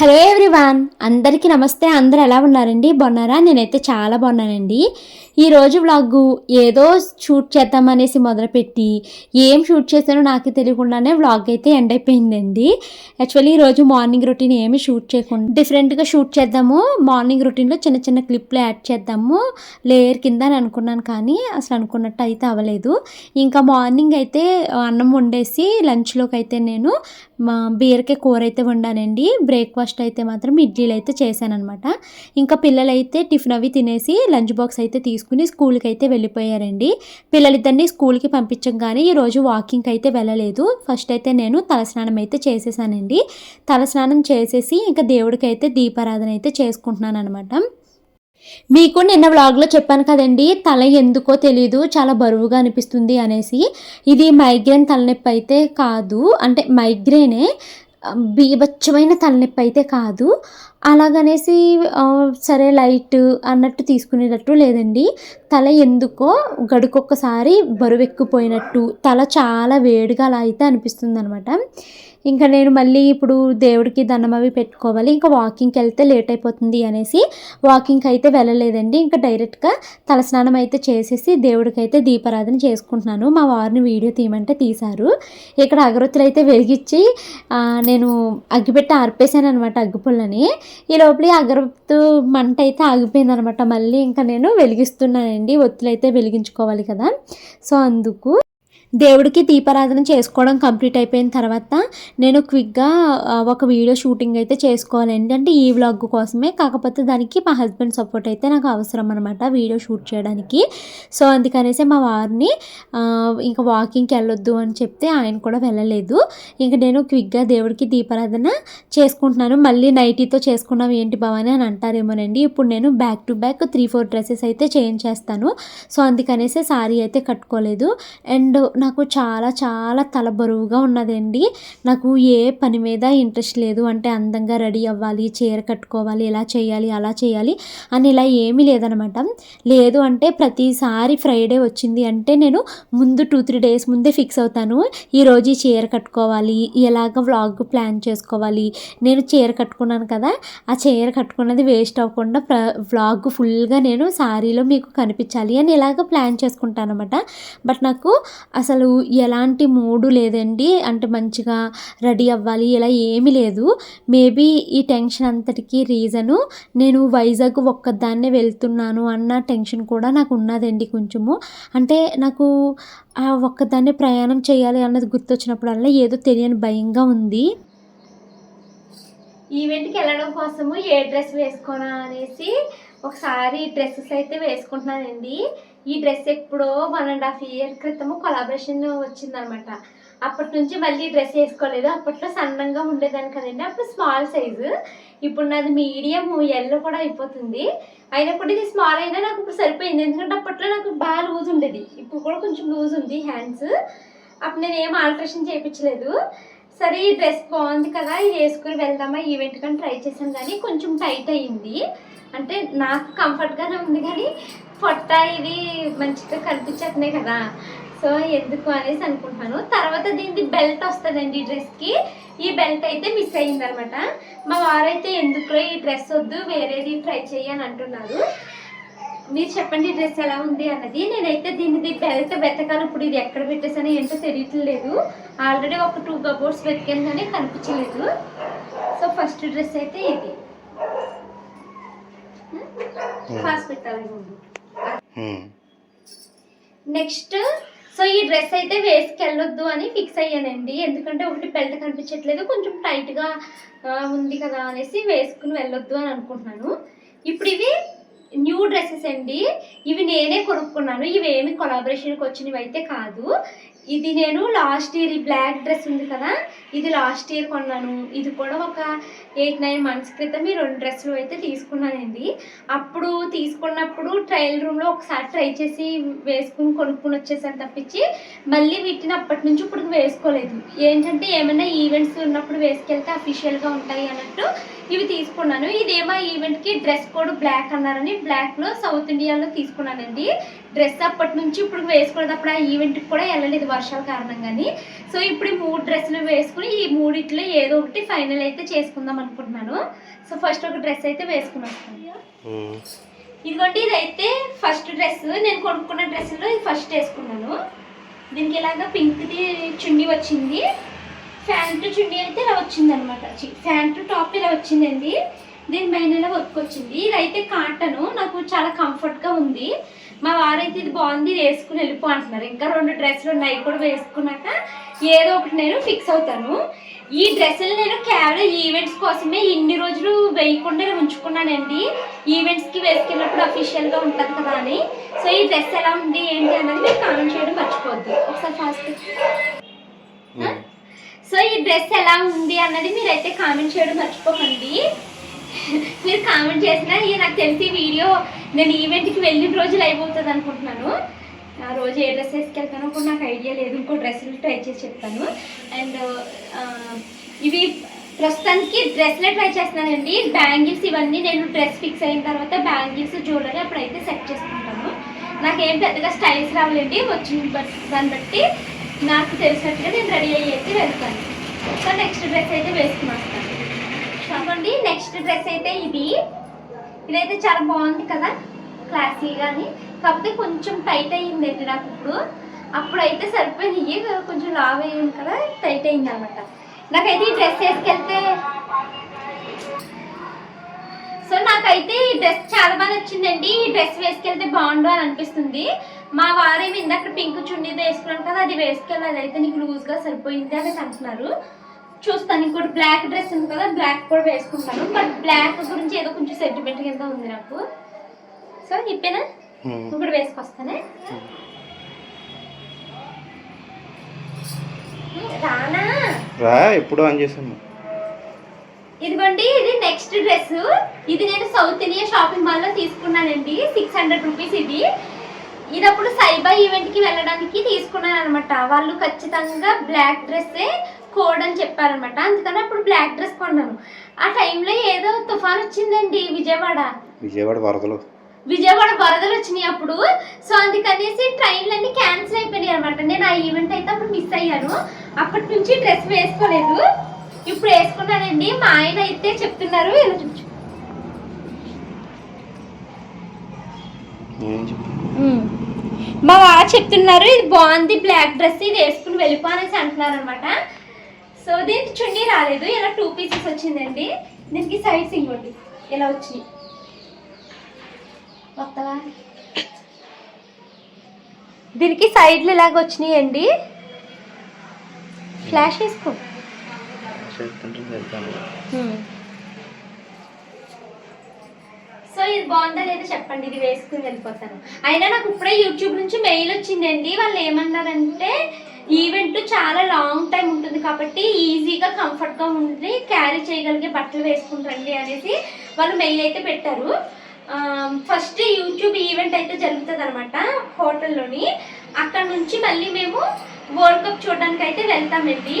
Hello everyone అందరికీ నమస్తే. అందరు ఎలా ఉన్నారండి? బాగున్నారా? నేనైతే చాలా బాగున్నానండి. ఈరోజు వ్లాగ్ ఏదో షూట్ చేద్దామనేసి మొదలుపెట్టి ఏం షూట్ చేశానో నాకు తెలియకుండానే వ్లాగ్ అయితే ఎండ్ అయిపోయిందండి. యాక్చువల్లీ ఈరోజు మార్నింగ్ రొటీన్ ఏమి షూట్ చేయకుండా డిఫరెంట్గా షూట్ చేద్దాము. మార్నింగ్ రొటీన్లో చిన్న చిన్న క్లిప్లు యాడ్ చేద్దాము. లేయర్ కింద అని అనుకున్నాను కానీ అసలు అనుకున్నట్టు అయితే అవ్వలేదు. ఇంకా మార్నింగ్ అయితే అన్నం వండేసి లంచ్లోకి అయితే నేను మా బీరకాయ కూర అయితే వండానండి. బ్రేక్ఫాస్ట్ ఫస్ట్ అయితే మాత్రం ఇడ్లీలు అయితే చేశానమాట ఇంకా పిల్లలైతే టిఫిన్ అవి తినేసి లంచ్ బాక్స్ అయితే తీసుకుని స్కూల్కి అయితే వెళ్ళిపోయారండి. పిల్లలిద్దరిని స్కూల్కి పంపించగానే ఈరోజు వాకింగ్కి అయితే వెళ్ళలేదు. ఫస్ట్ అయితే నేను తలస్నానం అయితే చేసేసానండి. తలస్నానం చేసేసి ఇంకా దేవుడికి అయితే దీపారాధన అయితే చేసుకుంటున్నాను అనమాట మీకు నిన్న వ్లాగ్లో చెప్పాను కదండి తల ఎందుకో తెలీదు చాలా బరువుగా అనిపిస్తుంది అనేసి. ఇది మైగ్రేన్ తలనొప్పి అయితే కాదు అంటే మైగ్రేనే. బీభత్సమైన తలనొప్పి అయితే కాదు. అలాగనేసి సరే లైట్ అన్నట్టు తీసుకునేటట్టు లేదండి. తల ఎందుకో గడుకొక్కసారి బరువెక్కిపోయినట్టు తల చాలా వేడిగా అలా అయితే అనిపిస్తుంది అనమాట ఇంకా నేను మళ్ళీ ఇప్పుడు దేవుడికి దండం అవి పెట్టుకోవాలి. ఇంకా వాకింగ్కి వెళ్తే లేట్ అయిపోతుంది అనేసి వాకింగ్కి అయితే వెళ్ళలేదండి. ఇంకా డైరెక్ట్గా తలస్నానం అయితే చేసేసి దేవుడికి అయితే దీపారాధన చేసుకుంటున్నాను. మా వారిని వీడియో తీయమంటే తీశారు. ఇక్కడ అగరొత్తులు అయితే వెలిగించి నేను అగ్గిపెట్టి ఆర్పేసాను అనమాట అగ్గిపుల్లని. ఈ లోపల అగరొత్తు మంట అయితే ఆగిపోయింది అనమాట మళ్ళీ ఇంకా నేను వెలిగిస్తున్నానండి. ఒత్తులు అయితే వెలిగించుకోవాలి కదా. సో అందుకు దేవుడికి దీపారాధన చేసుకోవడం కంప్లీట్ అయిపోయిన తర్వాత నేను క్విక్గా ఒక వీడియో షూటింగ్ అయితే చేసుకోవాలండి. అంటే ఈ వ్లాగ్ కోసమే. కాకపోతే దానికి మా హస్బెండ్ సపోర్ట్ అయితే నాకు అవసరం అనమాట వీడియో షూట్ చేయడానికి. సో అందుకనేసి మా వారిని ఇంకా వాకింగ్కి వెళ్ళొద్దు అని చెప్తే ఆయన కూడా వెళ్ళలేదు. ఇంకా నేను క్విక్గా దేవుడికి దీపారాధన చేసుకుంటున్నాను. మళ్ళీ నైటీతో చేసుకున్నాం ఏంటి భవాని అని అంటారేమోనండి. ఇప్పుడు నేను back to back three four dresses అయితే చేంజ్ చేస్తాను. సో అందుకనేసి సారీ అయితే కట్టుకోలేదు. అండ్ నాకు చాలా చాలా తల బరువుగా ఉన్నదండి. నాకు ఏ పని మీద ఇంట్రెస్ట్ లేదు అంటే అందంగా రెడీ అవ్వాలి చీర కట్టుకోవాలి ఇలా చేయాలి అలా చేయాలి అని ఇలా ఏమీ లేదనమాట. లేదు అంటే ప్రతిసారి ఫ్రైడే వచ్చింది అంటే నేను ముందు టూ త్రీ డేస్ ముందే ఫిక్స్ అవుతాను. ఈరోజు ఈ చీర కట్టుకోవాలి ఎలాగ వ్లాగ్ ప్లాన్ చేసుకోవాలి. నేను చీర కట్టుకున్నాను కదా ఆ చీర కట్టుకున్నది వేస్ట్ అవ్వకుండా ప్ర వ్లాగ్ ఫుల్గా నేను శారీలో మీకు కనిపించాలి అని ఇలాగ ప్లాన్ చేసుకుంటాను అనమాట బట్ నాకు అసలు ఎలాంటి మూడు లేదండి. అంటే మంచిగా రెడీ అవ్వాలి ఇలా ఏమీ లేదు. మేబీ ఈ టెన్షన్ అంతటికీ రీజను నేను వైజాగ్ ఒక్కదాన్నే వెళ్తున్నాను అన్న టెన్షన్ కూడా నాకు ఉన్నదండి కొంచెము. అంటే నాకు ఆ ఒక్కదాన్నే ప్రయాణం చేయాలి అన్నది గుర్తొచ్చినప్పుడల్లా ఏదో తెలియని భయంగా ఉంది. ఈవెంట్కి వెళ్ళడం కోసము ఏ డ్రెస్ వేసుకోనా అనేసి ఒకసారి డ్రెస్సెస్ అయితే వేసుకుంటున్నానండి. ఈ డ్రెస్ ఎప్పుడో వన్ అండ్ హాఫ్ ఇయర్ క్రితము కొలాబరేషన్ వచ్చిందనమాట. అప్పటి నుంచి మళ్ళీ డ్రెస్ వేసుకోలేదు. అప్పట్లో సన్నంగా ఉండేదాన్ని కదండి. అప్పుడు స్మాల్ సైజు ఇప్పుడు నాది మీడియం ఎల్లో కూడా అయిపోతుంది. అయినా కూడా ఇది స్మాల్ అయినా నాకు ఇప్పుడు సరిపోయింది. ఎందుకంటే అప్పట్లో నాకు బాగా లూజ్ ఉండేది. ఇప్పుడు కూడా కొంచెం లూజ్ ఉంది హ్యాండ్స్ అప్పుడు నేను ఏం ఆల్ట్రేషన్ చేయించలేదు. సరే ఈ డ్రెస్ బాగుంది కదా ఇది వేసుకుని వెళ్దామా ఈవెంట్ కానీ ట్రై చేశాను. కానీ కొంచెం టైట్ అయ్యింది అంటే నాకు కంఫర్ట్గానే ఉంది కానీ పొట్ట ఇది మంచిగా కనిపించట్లే కదా. సో ఎందుకు అనేసి అనుకుంటున్నాను. తర్వాత దీనికి బెల్ట్ వస్తుందండి ఈ డ్రెస్కి ఈ బెల్ట్ అయితే మిస్ అయ్యింది అనమాట మా వారైతే ఎందుకు ఈ డ్రెస్ వద్దు వేరేది ట్రై చేయని అంటున్నారు. మీరు చెప్పండి డ్రెస్ ఎలా ఉంది అన్నది. నేనైతే దీనిది బెల్ట్ వెతకాలి ఇప్పుడు ఇది ఎక్కడ పెట్టేసానో ఏంటో తెలియట్లేదు ఆల్రెడీ ఒక టూ కబోర్డ్స్ వెతికాను కానీ కనిపించలేదు. సో ఫస్ట్ డ్రెస్ అయితే ఇది. ఫాస్ట్ పెట్టాలి నెక్స్ట్ సో ఈ డ్రెస్ అయితే వేసుకెళ్ళొద్దు అని ఫిక్స్ అయ్యానండి. ఎందుకంటే ఒకటి బెల్ట్ కనిపించట్లేదు కొంచెం టైట్గా ఉంది కదా అనేసి వేసుకుని వెళ్ళొద్దు అని అనుకుంటున్నాను. ఇప్పుడు ఇవి న్యూ డ్రెస్సెస్ అండి. ఇవి నేనే కొనుక్కున్నాను. ఇవి ఏమి కొలాబరేషన్కి వచ్చినవి అయితే కాదు. ఇది నేను లాస్ట్ ఇయర్ ఈ బ్లాక్ డ్రెస్ ఉంది కదా ఇది లాస్ట్ ఇయర్ కొన్నాను. ఇది కూడా ఒక ఎయిట్ నైన్ మంత్స్ క్రితం ఈ రెండు డ్రెస్సులు అయితే తీసుకున్నానండి. అప్పుడు తీసుకున్నప్పుడు ట్రయల్ రూమ్లో ఒకసారి ట్రై చేసి వేసుకుని కొనుక్కుని వచ్చేసాను తప్పించి మళ్ళీ వీటిని అప్పటి నుంచి ఇప్పుడు వేసుకోలేదు. ఏంటంటే ఏమైనా ఈవెంట్స్ ఉన్నప్పుడు వేసుకెళ్తే అఫీషియల్గా ఉంటాయి అన్నట్టు ఇవి తీసుకున్నాను. ఇదేమో ఈవెంట్కి డ్రెస్ కోడ్ బ్లాక్ అన్నారని బ్లాక్లో సౌత్ ఇండియాలో తీసుకున్నానండి. డ్రెస్ అప్పటి నుంచి ఇప్పుడు వేసుకోలేదు అప్పుడు ఆ ఈవెంట్కి కూడా వెళ్ళలేదు వర్షాల కారణంగాని. సో ఇప్పుడు ఈ మూడు డ్రెస్సులు వేసుకుని ఈ మూడిట్లో ఏదో ఒకటి ఫైనల్ అయితే చేసుకుందాం అనుకుంటున్నాను. సో ఫస్ట్ ఒక డ్రెస్ అయితే వేసుకుని వస్తాను ఉమ్. ఇదిగోండి ఇదైతే ఫస్ట్ డ్రెస్ నేను కొనుక్కున్న డ్రెస్సులో ఇది ఫస్ట్ వేసుకున్నాను. దీనికి ఇలాగా పింక్ది చున్నీ వచ్చింది. ప్యాంట్ చున్నీ అయితే ఇలా వచ్చింది అనమాట ప్యాంట్ టాప్ ఇలా వచ్చిందండి. దీని పైన ఇలా వర్క్ వచ్చింది. ఇదైతే కాటన్. నాకు చాలా కంఫర్ట్గా ఉంది. మా వారైతే ఇది బాగుంది వేసుకుని వెళ్ళిపో అంటున్నారు. ఇంకా రెండు డ్రెస్సులు ఉన్నాయి కూడా వేసుకున్నాక ఏదో ఒకటి నేను ఫిక్స్ అవుతాను. ఈ డ్రెస్సులు నేను కేవలం ఈవెంట్స్ కోసమే ఇన్ని రోజులు వేయకుండా ఉంచుకున్నానండి. ఈవెంట్స్కి వేసుకెళ్ళినప్పుడు అఫీషియల్గా ఉంటుంది కదా అని. సో ఈ డ్రెస్ ఎలా ఉంది ఏంటి అన్నది మీరు కామెంట్ చేయడం మర్చిపోద్దు ఒకసారి ఫాస్ట్. సో ఈ డ్రెస్ ఎలా ఉంది అన్నది మీరైతే కామెంట్ చేయడం మర్చిపోకండి. మీరు కామెంట్ చేసినా ఇక నాకు తెలిసి వీడియో నేను ఈవెంట్కి వెళ్ళిన రోజులు అయిపోతుంది అనుకుంటున్నాను. ఆ రోజు ఏ డ్రెస్ వేసుకెళ్తానో కూడా నాకు ఐడియా లేదు. ఇంకో డ్రెస్సులు ట్రై చేసి చెప్తాను. అండ్ ఇవి ప్రస్తుతానికి డ్రెస్లే ట్రై చేస్తున్నానండి. బ్యాంగిల్స్ ఇవన్నీ నేను డ్రెస్ ఫిక్స్ అయిన తర్వాత బ్యాంగిల్స్ జ్యువెలరీ అప్పుడైతే సెట్ చేసుకుంటాను. నాకేం పెద్దగా స్టైల్స్ రావాలండి. వచ్చిన బట్ దాన్ని బట్టి నాకు తెలిసినట్టుగా నేను రెడీ అయ్యి అయితే వెళ్తాను. సో నెక్స్ట్ డ్రెస్ అయితే వేసుకుని అండి నెక్స్ట్ డ్రెస్ అయితే ఇది. ఇదైతే చాలా బాగుంది కదా క్లాసీగాని కాకపోతే కొంచెం టైట్ అయ్యిందండి నాకు ఇప్పుడు. అప్పుడైతే సరిపోయినాయి కొంచెం లావ్ అయ్యింది కదా టైట్ అయింది అనమాట నాకైతే ఈ డ్రెస్ వేసుకెళ్తే సో నాకైతే ఈ డ్రెస్ చాలా బాగా నచ్చిందండి. ఈ డ్రెస్ వేసుకెళ్తే బాగుండు అని అనిపిస్తుంది. మా వారేమి ఇందాక పింక్ చున్నీది వేసుకున్నాను కదా అది వేసుకెళ్ళి అదైతే నీకు లూజ్గా సరిపోయింది అని అంటున్నారు. చూస్తాను. ఇంకోటి బ్లాక్ డ్రెస్ ఉంది కదా బ్లాక్ కూడా వేసుకుంటాను. బట్ బ్లాక్ గురించి ఏదో కొంచెం సెంటిమెంట్ కింద ఉంది నాకు. సో ఇప్పేనా ఉమ్. ఇప్పుడు వేసుకొస్తానే? రానా? రా ఎప్పుడు ఆన్ చేసాము? ఇదిగోండి ఇది నెక్స్ట్ డ్రెస్ ఇది నేను సౌత్ ఇండియా షాపింగ్ మాల్లో తీసుకున్నానండి. సిక్స్ హండ్రెడ్ రూపీస్ ఇది. ఇది అప్పుడు సైబా ఈవెంట్కి వెళ్ళడానికి తీసుకున్నాను అనమాట వాళ్ళు ఖచ్చితంగా బ్లాక్ డ్రెస్సే కోడ్ అని చెప్పారనమాట. అందుకని అప్పుడు బ్లాక్ డ్రెస్ కొన్నాను. ఆ టైంలో ఏదో తుఫాన్ వచ్చిందండి విజయవాడ. విజయవాడ వరదలు. విజయవాడ వరదలు వచ్చినాయి అప్పుడు. సో అందుకనేసి ట్రైన్లన్నీ క్యాన్సిల్ అయిపోయినాయి అనమాట. నేను ఆ ఈవెంట్ అయితే అప్పుడు మిస్ అయ్యాను. అప్పటి నుంచి డ్రెస్ వేసుకోలేదు. ఇప్పుడు వేసుకున్నానండి. మా ఆయన అయితే చెప్తున్నారు. ఇలా మా వారు చెప్తున్నారు ఇది బాగుంది బ్లాక్ డ్రెస్ ఇది వేసుకుని వెళ్ళిపో అనేసి అంటున్నారు అనమాట సో దీనికి చున్నీ రాలేదు. ఇలా టూ పీసెస్ వచ్చిందండి. దీనికి సైడ్స్ ఇంకోటి ఇలా వచ్చినాయి వస్తావా? దీనికి సైడ్లు ఇలాగ వచ్చినాయండి. ఫ్లాష్ వేసుకో చేస్తుంటే వెళ్తాను సో ఇది బాగుందా లేదా చెప్పండి ఇది వేసుకుని వెళ్ళిపోతాను. అయినా నాకు ఇప్పుడే యూట్యూబ్ నుంచి మెయిల్ వచ్చిందండి. వాళ్ళు ఏమన్నారంటే ఈవెంట్ చాలా లాంగ్ టైం ఉంటుంది కాబట్టి ఈజీగా కంఫర్ట్గా ఉండి క్యారీ చేయగలిగే బట్టలు వేసుకుంటారండి అనేసి వాళ్ళు మెయిల్ అయితే పెట్టారు. ఫస్ట్ యూట్యూబ్ ఈవెంట్ అయితే జరుగుతుంది అనమాట హోటల్లోని. అక్కడ నుంచి మళ్ళీ మేము వరల్డ్ కప్ చూడడానికి అయితే వెళ్తామండి.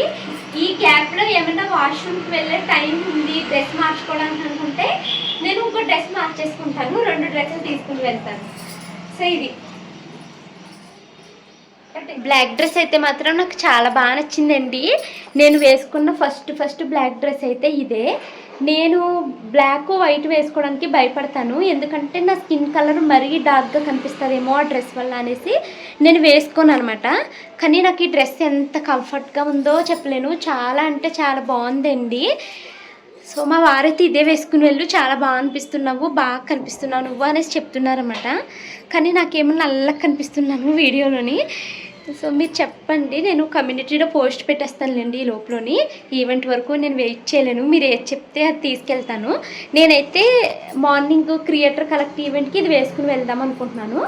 ఈ గ్యాప్లో ఏమైనా వాష్రూమ్కి వెళ్ళే టైం ఉంది డ్రెస్ మార్చుకోవడానికి అనుకుంటే నేను ఇంకో డ్రెస్ మార్చేసుకుంటాను. రెండు డ్రెస్సులు తీసుకుని వెళ్తాను. సో ఇది. బ్లాక్ డ్రెస్ అయితే మాత్రం నాకు చాలా బాగా నచ్చిందండి. నేను వేసుకున్న ఫస్ట్ ఫస్ట్ బ్లాక్ డ్రెస్ అయితే ఇదే. నేను బ్లాక్ వైట్ వేసుకోవడానికి భయపడతాను. ఎందుకంటే నా స్కిన్ కలర్ మరీ డార్క్గా కనిపిస్తుందేమో ఆ డ్రెస్ వల్ల అనేసి నేను వేసుకోను అనమాట కానీ నాకు ఈ డ్రెస్ ఎంత కంఫర్ట్గా ఉందో చెప్పలేను. చాలా అంటే చాలా బాగుందండి. సో మా వారైతే ఇదే వేసుకుని వెళ్ళు. చాలా బాగా అనిపిస్తున్నావు బాగా కనిపిస్తున్నావు నువ్వు అనేసి చెప్తున్నారన్నమాట. కానీ నాకేమో నల్లగా కనిపిస్తున్నాను వీడియోలోని. సో మీరు చెప్పండి నేను కమ్యూనిటీలో పోస్ట్ పెట్టేస్తానులేండి ఈ లోపలని. ఈవెంట్ వరకు నేను వెయిట్ చేయలేను. మీరు ఏది చెప్తే అది తీసుకెళ్తాను. నేనైతే మార్నింగ్ క్రియేటర్ కలెక్ట్ ఈవెంట్కి ఇది వేసుకుని వెళ్దాం అనుకుంటున్నాను.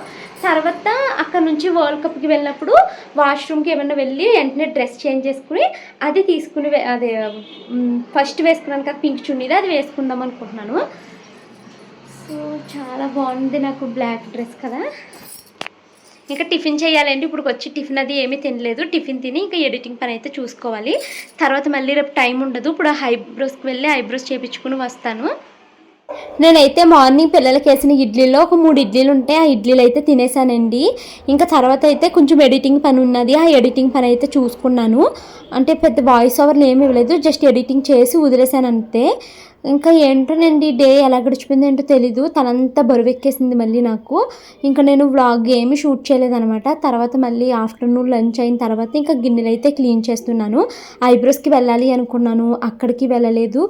తర్వాత అక్కడ నుంచి వరల్డ్ కప్కి వెళ్ళినప్పుడు వాష్రూమ్కి ఏమైనా వెళ్ళి వెంటనే డ్రెస్ చేంజ్ చేసుకుని అది తీసుకుని అదే ఫస్ట్ వేసుకున్నాను కదా పింక్ చున్నీది అది వేసుకుందాం అనుకుంటున్నాను. సో చాలా బాగుంది నాకు బ్లాక్ డ్రెస్ కదా. ఇంకా టిఫిన్ చేయాలండి. ఇప్పుడు వచ్చి టిఫిన్ అది ఏమీ తినలేదు. టిఫిన్ తిని ఇంకా ఎడిటింగ్ పని అయితే చూసుకోవాలి. తర్వాత మళ్ళీ రేపు టైం ఉండదు. ఇప్పుడు ఐబ్రోస్కి వెళ్ళి ఐబ్రోస్ చేయించుకుని వస్తాను. నేనైతే మార్నింగ్ పిల్లలకి వేసిన ఇడ్లీలో ఒక మూడు ఇడ్లీలు ఉంటే ఆ ఇడ్లీలు అయితే తినేసానండి. ఇంకా తర్వాత అయితే కొంచెం ఎడిటింగ్ పని ఉన్నది. ఆ ఎడిటింగ్ పని అయితే చూసుకున్నాను. అంటే పెద్ద వాయిస్ ఓవర్లు ఏమి ఇవ్వలేదు. జస్ట్ ఎడిటింగ్ చేసి వదిలేసాను అంతే. ఇంకా ఏంటోనండి డే ఎలా గడిచిపోయింది ఏంటో తెలీదు. తనంతా బరువెక్కేసింది మళ్ళీ నాకు. ఇంకా నేను వ్లాగ్ ఏమి షూట్ చేయలేదనమాట. తర్వాత మళ్ళీ ఆఫ్టర్నూన్ లంచ్ అయిన తర్వాత ఇంకా గిన్నెలు అయితే క్లీన్ చేస్తున్నాను. ఐబ్రోస్కి వెళ్ళాలి అనుకున్నాను. అక్కడికి వెళ్ళలేదు.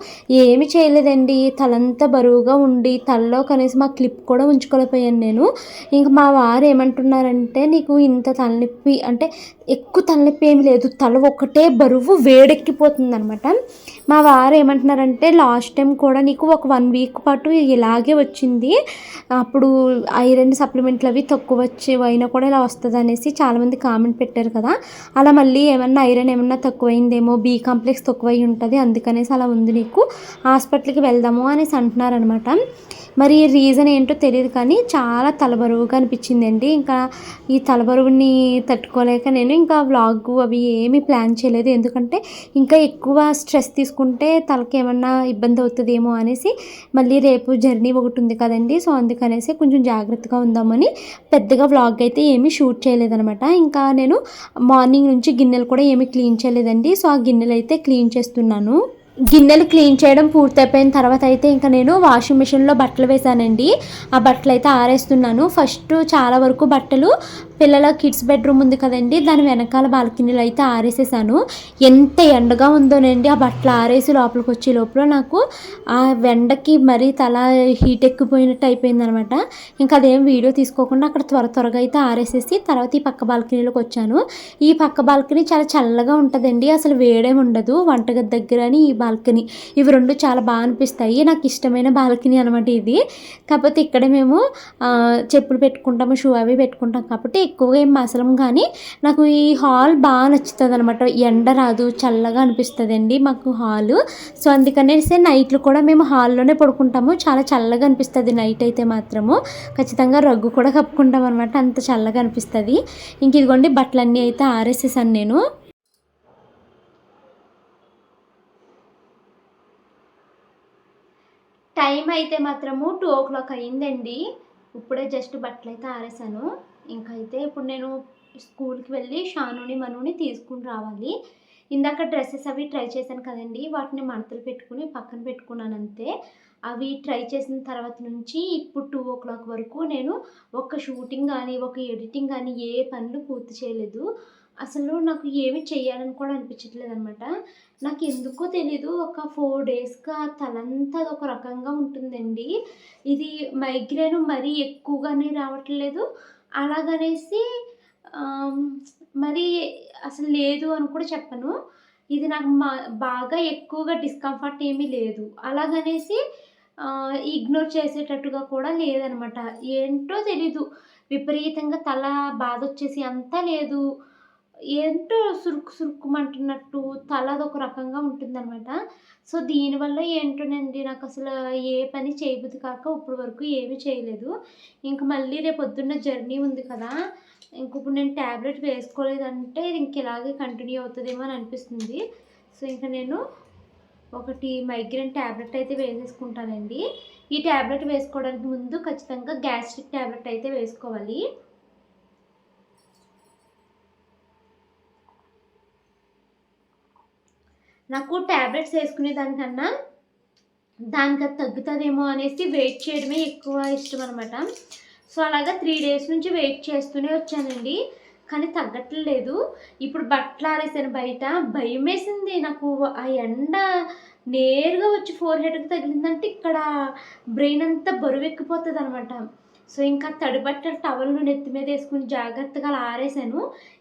ఏమి చేయలేదండి. తలంతా బరువుగా ఉండి తలలో కనీసం ఆ క్లిప్ కూడా ఉంచుకోలేకపోయాను నేను. ఇంకా మా వారు ఏమంటున్నారంటే నీకు ఇంత తలనొప్పి అంటే ఎక్కువ తలనొప్పి ఏమి లేదు. తల ఒకటే బరువు వేడెక్కిపోతుంది అనమాట మా వారు ఏమంటున్నారంటే లాస్ట్ టైం కూడా నీకు ఒక వన్ వీక్ పాటు ఇలాగే వచ్చింది. అప్పుడు ఐరన్ సప్లిమెంట్లు అవి తక్కువ వచ్చేవైనా అయినా కూడా ఇలా వస్తుంది అనేసి చాలామంది కామెంట్ పెట్టారు కదా. అలా మళ్ళీ ఏమన్నా ఐరన్ ఏమన్నా తక్కువైందేమో బీ కాంప్లెక్స్ తక్కువై ఉంటుంది అందుకనేసి అలా ఉంది నీకు. హాస్పిటల్కి వెళ్దాము అనేసి అంటున్నారనమాట. మరి రీజన్ ఏంటో తెలియదు కానీ చాలా తలబరువుగా అనిపించిందండి. ఇంకా ఈ తలబరువుని తట్టుకోలేక నేను ఇంకా వ్లాగ్ అవి ఏమీ ప్లాన్ చేయలేదు. ఎందుకంటే ఇంకా ఎక్కువ స్ట్రెస్ తీసుకుంటే తలకి ఏమన్నా ఇబ్బంది అవుతుందేమో అనేసి మళ్ళీ రేపు జర్నీ ఒకటి ఉంది కదండి. సో అందుకనేసి కొంచెం జాగ్రత్తగా ఉందామని పెద్దగా వ్లాగ్ అయితే ఏమీ షూట్ చేయలేదనమాట ఇంకా నేను మార్నింగ్ నుంచి గిన్నెలు కూడా ఏమీ క్లీన్ చేయలేదండి. సో ఆ గిన్నెలు అయితే క్లీన్ చేస్తున్నాను. గిన్నెలు క్లీన్ చేయడం పూర్తయిపోయిన తర్వాత అయితే ఇంకా నేను వాషింగ్ మిషన్లో బట్టలు వేశానండి. ఆ బట్టలు అయితే ఆరేస్తున్నాను. ఫస్ట్ చాలా వరకు బట్టలు పిల్లల కిడ్స్ బెడ్రూమ్ ఉంది కదండి దాని వెనకాల బాల్కనీలో అయితే ఆరేసేసాను. ఎంత ఎండగా ఉందోనండి ఆ బట్టలు ఆరేసి లోపలికి వచ్చే లోపల నాకు ఆ ఎండకి మరీ తల హీట్ ఎక్కిపోయినట్టు అయిపోయింది అనమాట ఇంకా అదేం వీడియో తీసుకోకుండా అక్కడ త్వర త్వరగా అయితే ఆరేసేసి తర్వాత ఈ పక్క బాల్కనీలోకి వచ్చాను. ఈ పక్క బాల్కనీ చాలా చల్లగా ఉంటుందండి అసలు వేడేం ఉండదు వంటగది దగ్గర అని ఈ బాల్కనీ. ఇవి రెండు చాలా బాగా అనిపిస్తాయి నాకు ఇష్టమైన బాల్కనీ అనమాట ఇది. కాకపోతే ఇక్కడ మేము చెప్పులు పెట్టుకుంటాము షూ అవి పెట్టుకుంటాం కాబట్టి ఎక్కువగా ఏం మసలం కానీ నాకు ఈ హాల్ బాగా నచ్చుతుంది అనమాట ఎండ రాదు చల్లగా అనిపిస్తుంది అండి మాకు హాలు. సో అందుకనేసి నైట్లు కూడా మేము హాల్లోనే పడుకుంటాము. చాలా చల్లగా అనిపిస్తుంది నైట్ అయితే మాత్రము. ఖచ్చితంగా రగ్గు కూడా కప్పుకుంటాం అనమాట అంత చల్లగా అనిపిస్తుంది. ఇంక ఇదిగోండి బట్టలన్నీ అయితే ఆరేసేసాను నేను. టైం అయితే మాత్రము టూ ఓ క్లాక్ అయ్యిందండి ఇప్పుడే జస్ట్ బట్టలు అయితే ఆరేసాను. ఇంకైతే అయితే ఇప్పుడు నేను స్కూల్కి వెళ్ళి షానుని మనుని తీసుకుని రావాలి. ఇందాక డ్రెస్సెస్ అవి ట్రై చేశాను కదండి వాటిని మడతలు పెట్టుకుని పక్కన పెట్టుకున్నాను అంతే. అవి ట్రై చేసిన తర్వాత నుంచి ఇప్పుడు టూ ఓ క్లాక్ వరకు నేను ఒక షూటింగ్ కానీ ఒక ఎడిటింగ్ కానీ ఏ పనులు పూర్తి చేయలేదు. అసలు నాకు ఏమి చేయాలని కూడా అనిపించట్లేదు అనమాట నాకు ఎందుకో తెలీదు ఒక ఫోర్ డేస్గా తలంతా ఒక రకంగా ఉంటుందండి. ఇది మైగ్రేన్ మరీ ఎక్కువగానే రావట్లేదు. అలాగనేసి మరి అసలు లేదు అని కూడా చెప్పను. ఇది నాకు మా బాగా ఎక్కువగా డిస్కంఫర్ట్ ఏమీ లేదు. అలాగనేసి ఇగ్నోర్ చేసేటట్టుగా కూడా లేదనమాట. ఏంటో తెలీదు. విపరీతంగా తల బాధ వచ్చేసి అంతా లేదు. ఏంటో సురుకు సురుకుమంటున్నట్టు తల ఒక రకంగా ఉంటుందన్నమాట. సో దీనివల్ల ఏంటోనండి నాకు అసలు ఏ పని చేయబుద్ది కాక ఇప్పుడు వరకు ఏమీ చేయలేదు. ఇంక మళ్ళీ రేపు పొద్దున్న జర్నీ ఉంది కదా ఇంక ఇప్పుడు నేను ట్యాబ్లెట్ వేసుకోలేదంటే ఇది ఇంక ఇలాగే కంటిన్యూ అవుతుందేమో అని అనిపిస్తుంది. సో ఇంకా నేను ఒకటి మైగ్రేన్ ట్యాబ్లెట్ అయితే వేసేసుకుంటానండి. ఈ ట్యాబ్లెట్ వేసుకోవడానికి ముందు ఖచ్చితంగా గ్యాస్ట్రిక్ ట్యాబ్లెట్ అయితే వేసుకోవాలి. నాకు ట్యాబ్లెట్స్ వేసుకునే దానికన్నా దానికి అది తగ్గుతుందేమో అనేసి వెయిట్ చేయడమే ఎక్కువ ఇష్టం అనమాట సో అలాగా త్రీ డేస్ నుంచి వెయిట్ చేస్తూనే వచ్చానండి. కానీ తగ్గట్లేదు. ఇప్పుడు బట్టలు ఆరేసాను బయట. భయం వేసింది నాకు. ఆ ఎండ నేరుగా వచ్చి ఫోర్ హెడ్కి తగిలిందంటే ఇక్కడ బ్రెయిన్ అంతా బరువెక్కిపోతుంది అనమాట సో ఇంకా తడిబట్ట టవల్ను నెత్తి మీద వేసుకుని జాగ్రత్తగా అలా ఆరేసాను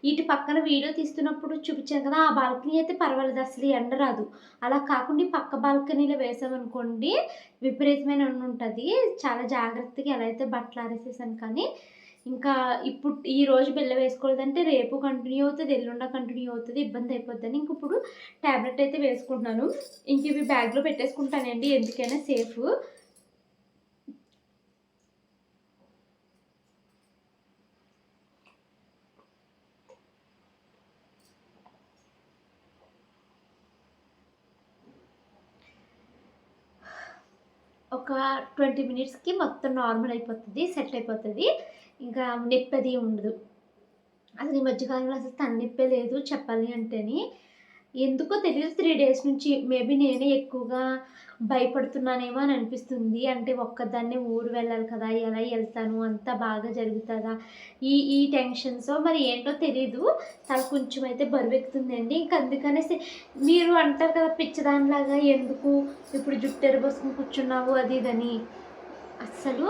ఇటు పక్కన వీడియో తీస్తున్నప్పుడు చూపించాను కదా ఆ బాల్కనీ అయితే పర్వాలేదు అసలు ఎండ రాదు. అలా కాకుండా పక్క బాల్కనీలో వేసామనుకోండి విపరీతమైన ఎండ ఉంటుంది. చాలా జాగ్రత్తగా ఎలా అయితే బట్టలు ఆరేసేసాను కానీ ఇంకా ఇప్పుడు ఈ రోజు బిల్ల వేసుకోలేదంటే రేపు కంటిన్యూ అవుతుంది ఎల్లుండ కంటిన్యూ అవుతుంది ఇబ్బంది అయిపోద్దని ఇంక ఇప్పుడు ట్యాబ్లెట్ అయితే వేసుకుంటున్నాను. ఇంక ఇవి బ్యాగ్లో పెట్టేసుకుంటానండి ఎందుకైనా సేఫ్ ఒక ట్వంటీ మినిట్స్కి మొత్తం నార్మల్ అయిపోతుంది సెట్ అయిపోతుంది. ఇంకా నొప్పి అది ఉండదు. అసలు ఈ మధ్యకాలంలో అసలు తలనొప్పే లేదు చెప్పాలి అంటేని. ఎందుకో తెలియదు త్రీ డేస్ నుంచి. మేబీ నేనే ఎక్కువగా భయపడుతున్నానేమో అని అనిపిస్తుంది. అంటే ఒక్కదాన్ని ఊరు వెళ్ళాలి కదా ఎలా వెళ్తాను అంతా బాగా జరుగుతుందా? ఈ ఈ టెన్షన్స్ మరి ఏంటో తెలీదు. తల కొంచెం అయితే బరువెక్కుతుందండి. ఇంకా అందుకనేసి మీరు అంటారు కదా పిచ్చదానిలాగా ఎందుకు ఇప్పుడు జుట్టు ఎరబోసుకుని కూర్చున్నావు అది ఇదని అస్సలు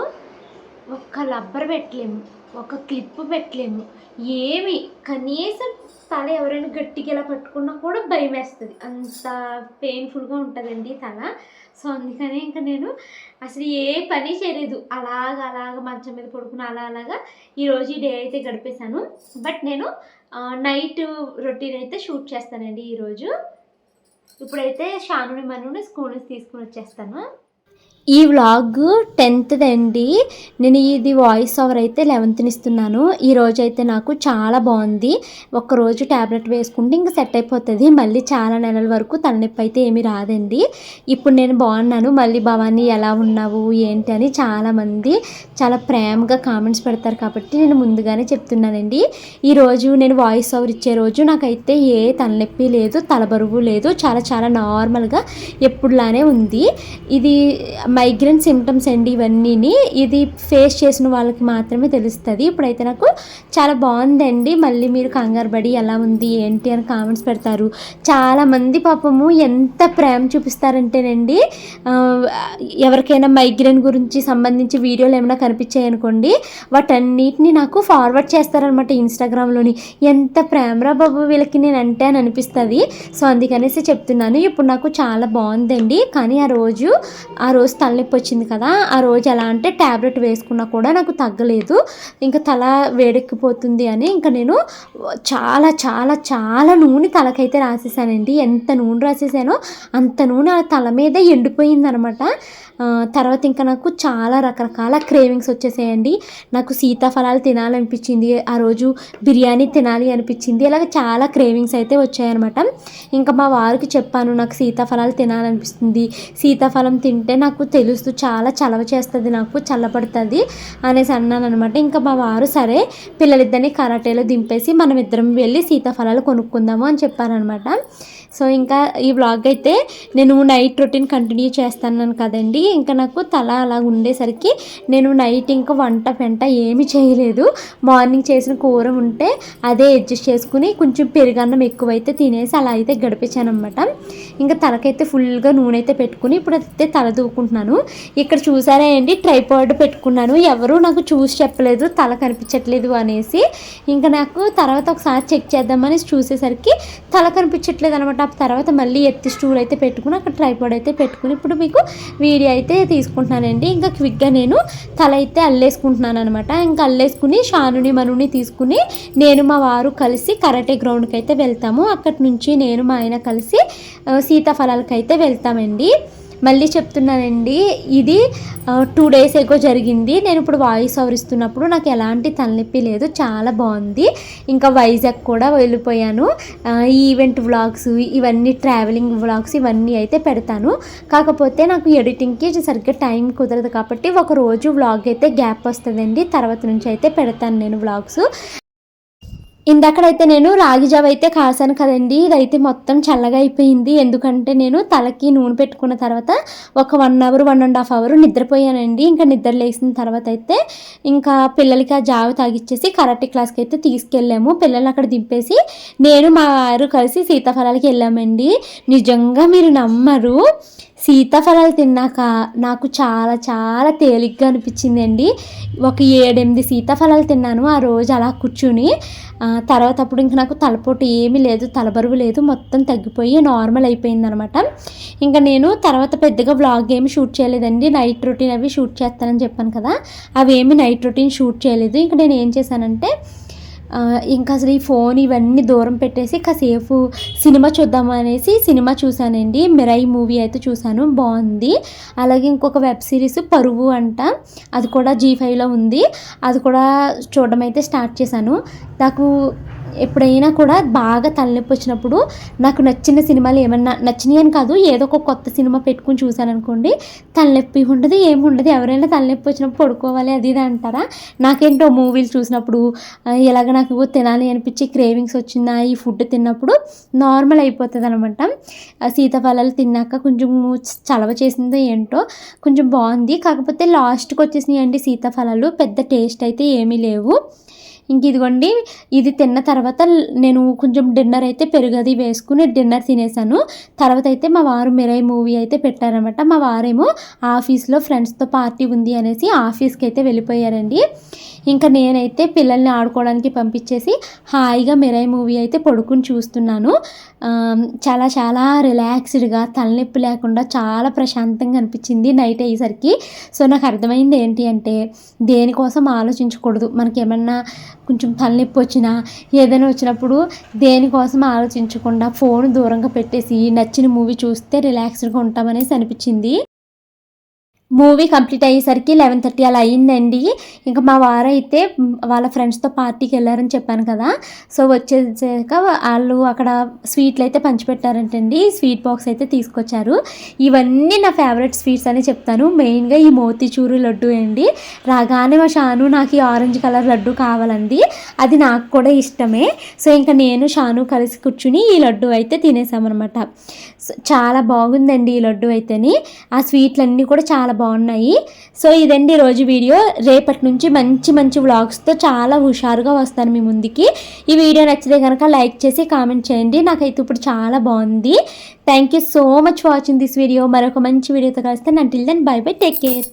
ఒక్క లబ్బర్ పెట్టలేము. ఒక క్లిప్ పెట్టలేము. ఏమి? కనీసం తల ఎవరైనా గట్టిగా ఇలా పట్టుకున్నా కూడా భయం వేస్తుంది. అంత పెయిన్ఫుల్గా ఉంటుందండి తల. సో అందుకని ఇంకా నేను అసలు ఏ పని చేయలేదు. అలాగ అలాగ మంచం మీద పడుకుని అలా అలాగా ఈరోజు ఈ డే అయితే గడిపేశాను. బట్ నేను నైట్ రొటీన్ అయితే షూట్ చేస్తానండి ఈరోజు ఇప్పుడైతే షానుని మనుని స్కూల్ నుంచి తీసుకుని వచ్చేస్తాను. ఈ వ్లాగ్ టెన్త్ అండి. నేను ఇది వాయిస్ ఓవర్ అయితే లెవెన్త్ని ఇస్తున్నాను. ఈ రోజు అయితే నాకు చాలా బాగుంది. ఒక్కరోజు ట్యాబ్లెట్ వేసుకుంటే ఇంకా సెట్ అయిపోతుంది. మళ్ళీ చాలా నెలల వరకు తలనొప్పి అయితే ఏమీ రాదండి. ఇప్పుడు నేను బాగున్నాను. మళ్ళీ భవానీ ఎలా ఉన్నావు? ఏంటి? అని చాలామంది చాలా ప్రేమగా కామెంట్స్ పెడతారు కాబట్టి నేను ముందుగానే చెప్తున్నానండి. ఈరోజు నేను వాయిస్ ఓవర్ ఇచ్చే రోజు నాకైతే ఏ తలనొప్పి లేదు తలబరువు లేదు. చాలా చాలా నార్మల్గా ఎప్పుడులానే ఉంది. ఇది మైగ్రేన్ సిమ్టమ్స్ అండి ఇవన్నీని. ఇది ఫేస్ చేసిన వాళ్ళకి మాత్రమే తెలుస్తుంది. ఇప్పుడైతే నాకు చాలా బాగుందండి. మళ్ళీ మీరు కంగారు పడి ఎలా ఉంది ఏంటి అని కామెంట్స్ పెడతారు. చాలామంది పాపము ఎంత ప్రేమ చూపిస్తారంటేనండి ఎవరికైనా మైగ్రేన్ గురించి సంబంధించి వీడియోలు ఏమైనా కనిపించాయి అనుకోండి వాటన్నిటిని నాకు ఫార్వర్డ్ చేస్తారనమాట ఇన్స్టాగ్రామ్లోని ఎంత ప్రేమరా బాబు వీళ్ళకి నేను అంటే అని అనిపిస్తుంది. సో అందుకనేసి చెప్తున్నాను. ఇప్పుడు నాకు చాలా బాగుందండి. కానీ ఆ రోజు ఆ రోజు తలనొప్పి వచ్చింది కదా ఆ రోజు ఎలా అంటే ట్యాబ్లెట్ వేసుకున్నా కూడా నాకు తగ్గలేదు. ఇంకా తల వేడెక్కిపోతుంది అని ఇంకా నేను చాలా చాలా చాలా నూనె తలకైతే రాసేసానండి. ఎంత నూనె రాసేసానో అంత నూనె ఆ తల మీద ఎండిపోయింది అనమాట తర్వాత ఇంకా నాకు చాలా రకరకాల క్రేవింగ్స్ వచ్చేసాయండి. నాకు సీతాఫలాలు తినాలనిపించింది ఆ రోజు బిర్యానీ తినాలి అనిపించింది ఇలాగ చాలా క్రేవింగ్స్ అయితే వచ్చాయన్నమాట. ఇంకా మా వారికి చెప్పాను నాకు సీతాఫలాలు తినాలనిపిస్తుంది సీతాఫలం తింటే నాకు తెలుస్తూ చాలా చలవ చేస్తుంది నాకు చల్లబడుతుంది అనేసి అన్నాను అనమాట ఇంకా మా వారు సరే పిల్లలిద్దరిని కరాటేలో దింపేసి మనం ఇద్దరం వెళ్ళి సీతాఫలాలు కొనుక్కుందాము అని చెప్పారనమాట సో ఇంకా ఈ వ్లాగ్ అయితే నేను నైట్ రొటీన్ కంటిన్యూ చేస్తాను కదండి. ఇంకా నాకు తల అలా ఉండేసరికి నేను నైట్ ఇంకా వంట పెంట ఏమీ చేయలేదు. మార్నింగ్ చేసిన కూర ఉంటే అదే అడ్జస్ట్ చేసుకుని కొంచెం పెరుగన్నం ఎక్కువైతే తినేసి అలా అయితే గడిపించాను అనమాట ఇంకా తలకైతే ఫుల్గా నూనె అయితే పెట్టుకుని ఇప్పుడు అయితే తల దూకుంటున్నాను. ఇక్కడ చూసారా అండి ట్రైపాడ్ పెట్టుకున్నాను. ఎవరు నాకు చూసి చెప్పలేదు తల కనిపించట్లేదు అనేసి. ఇంకా నాకు తర్వాత ఒకసారి చెక్ చేద్దామని చూసేసరికి తల కనిపించట్లేదు అనమాట ఆ తర్వాత మళ్ళీ ఎత్తి స్టూల్ అయితే పెట్టుకుని అక్కడ ట్రైపాడ్ అయితే పెట్టుకుని ఇప్పుడు మీకు వీడియో అయితే తీసుకుంటున్నానండి. ఇంకా క్విక్గా నేను తల అయితే అల్లేసుకుంటున్నాను అనమాట ఇంకా అల్లేసుకుని షానుని మనుని తీసుకుని నేను మా వారు కలిసి కరాటే గ్రౌండ్కి అయితే వెళ్తాము. అక్కడి నుంచి నేను మా ఆయన కలిసి సీతాఫలాలకి అయితే వెళ్తామండి. మళ్ళీ చెప్తున్నానండి ఇది టూ డేస్ ఎగో జరిగింది. నేను ఇప్పుడు వాయిస్ ఓవర్ ఇస్తున్నప్పుడు నాకు ఎలాంటి తలనొప్పి లేదు చాలా బాగుంది. ఇంకా వైజాగ్ కూడా వెళ్ళిపోయాను. ఈ ఈవెంట్ వ్లాగ్స్ ఇవన్నీ ట్రావెలింగ్ వ్లాగ్స్ ఇవన్నీ అయితే పెడతాను. కాకపోతే నాకు ఎడిటింగ్కి సరిగ్గా టైం కుదరదు కాబట్టి ఒక రోజు వ్లాగ్ అయితే గ్యాప్ వస్తుందండి. తర్వాత నుంచి అయితే పెడతాను నేను వ్లాగ్స్ ఇందాకడైతే నేను రాగి జావ అయితే కాసాను కదండి. ఇదైతే మొత్తం చల్లగా అయిపోయింది. ఎందుకంటే నేను తలకి నూనె పెట్టుకున్న తర్వాత ఒక one hour one and half hour నిద్రపోయానండి. ఇంకా నిద్ర లేచిన తర్వాత అయితే ఇంకా పిల్లలకి ఆ జావ తాగిచ్చేసి కరాటే క్లాస్కి అయితే తీసుకెళ్ళాము. పిల్లల్ని అక్కడ దింపేసి నేను మా వారు కలిసి సీతాఫలాలకి వెళ్ళామండి. నిజంగా మీరు నమ్మరు. సీతాఫలాలు తిన్నాక నాకు చాలా చాలా తేలిగ్గా అనిపించింది అండి ఒక ఏడెనిమిది సీతాఫలాలు తిన్నాను ఆ రోజు అలా కూర్చుని. తర్వాత అప్పుడు ఇంక నాకు తలపోటు ఏమీ లేదు తలబరువు లేదు మొత్తం తగ్గిపోయి నార్మల్ అయిపోయింది అనమాట ఇంకా నేను తర్వాత పెద్దగా వ్లాగ్ ఏమి షూట్ చేయలేదండి. నైట్ రొటీన్ అవి షూట్ చేస్తానని చెప్పాను కదా అవేమి నైట్ రొటీన్ షూట్ చేయలేదు. ఇంకా నేను ఏం చేశానంటే ఇంకా అసలు ఈ ఫోన్ ఇవన్నీ దూరం పెట్టేసి కాసేపు సినిమా చూద్దాం అనేసి సినిమా చూశానండి. మిరై మూవీ అయితే చూశాను. బాగుంది. అలాగే ఇంకొక వెబ్ సిరీస్ పరువు అంట. అది కూడా జీ ఫైవ్లో ఉంది. అది కూడా చూడడం అయితే స్టార్ట్ చేశాను. నాకు ఎప్పుడైనా కూడా బాగా తలనొప్పి వచ్చినప్పుడు నాకు నచ్చిన సినిమాలు ఏమన్నా నచ్చినాయి అని కాదు ఏదో ఒక కొత్త సినిమా పెట్టుకుని చూశాను అనుకోండి తలనొప్పి ఉండదు ఏమి ఉండదు ఎవరైనా తలనొప్పి వచ్చినప్పుడు పడుకోవాలి అది ఇది అంటారా? నాకేంటో మూవీలు చూసినప్పుడు ఇలాగ నాకు తినాలి అనిపించి క్రేవింగ్స్ వచ్చిందా ఈ ఫుడ్ తిన్నప్పుడు నార్మల్ అయిపోతుంది అనమాట సీతాఫలాలు తిన్నాక కొంచెం చలవ చేసిందో ఏంటో కొంచెం బాగుంది. కాకపోతే లాస్ట్కి వచ్చేసినాయి అండి సీతాఫలాలు పెద్ద టేస్ట్ అయితే ఏమీ లేవు. ఇంక ఇదిగోండి ఇది తిన్న తర్వాత నేను కొంచెం డిన్నర్ అయితే పెరుగది వేసుకుని డిన్నర్ తినేసాను. తర్వాత అయితే మా వారు మిరై మూవీ అయితే పెట్టారనమాట మా వారేమో ఆఫీస్లో ఫ్రెండ్స్తో పార్టీ ఉంది అనేసి ఆఫీస్కి అయితే వెళ్ళిపోయారండి. ఇంకా నేనైతే పిల్లల్ని ఆడుకోవడానికి పంపించేసి హాయిగా మిరై మూవీ అయితే పడుకుని చూస్తున్నాను. చాలా చాలా రిలాక్స్డ్గా తలనొప్పి లేకుండా చాలా ప్రశాంతంగా అనిపించింది నైట్ అయ్యేసరికి. సో నాకు అర్థమైంది ఏంటి అంటే దేనికోసం ఆలోచించకూడదు. మనకి ఏమన్నా కొంచెం తలనొప్పి వచ్చినా ఏదైనా వచ్చినప్పుడు దేనికోసం ఆలోచించకుండా ఫోన్ దూరంగా పెట్టేసి నచ్చిన మూవీ చూస్తే రిలాక్స్డ్గా ఉంటామనేసి అనిపించింది. మూవీ కంప్లీట్ అయ్యేసరికి లెవెన్ థర్టీ అలా అయ్యిందండి. ఇంకా మా వారైతే అయితే వాళ్ళ ఫ్రెండ్స్తో పార్టీకి వెళ్ళారని చెప్పాను కదా. సో వచ్చేసాక వాళ్ళు అక్కడ స్వీట్లు అయితే పంచిపెట్టారంటండి. స్వీట్ బాక్స్ అయితే తీసుకొచ్చారు. ఇవన్నీ నా ఫేవరెట్ స్వీట్స్ అని చెప్తాను. మెయిన్గా ఈ మోతీచూరు లడ్డు అండి. రాగానే మా షాను నాకు ఈ ఆరెంజ్ కలర్ లడ్డు కావాలంది. అది నాకు కూడా ఇష్టమే. సో ఇంకా నేను షాను కలిసి కూర్చుని ఈ లడ్డు అయితే తినేసామన్నమాట. చాలా బాగుందండి ఈ లడ్డు అయితేని. ఆ స్వీట్లన్నీ కూడా చాలా బాగున్నాయి. సో ఇదండి రోజు వీడియో. రేపటి నుంచి మంచి మంచి వ్లాగ్స్తో చాలా హుషారుగా వస్తాను మీ ముందుకి. ఈ వీడియో నచ్చితే కనుక లైక్ చేసి కామెంట్ చేయండి. నాకైతే ఇప్పుడు చాలా బాగుంది. Thank you so much watching this video. మరొక మంచి వీడియోతో కలిస్తే until then bye bye take care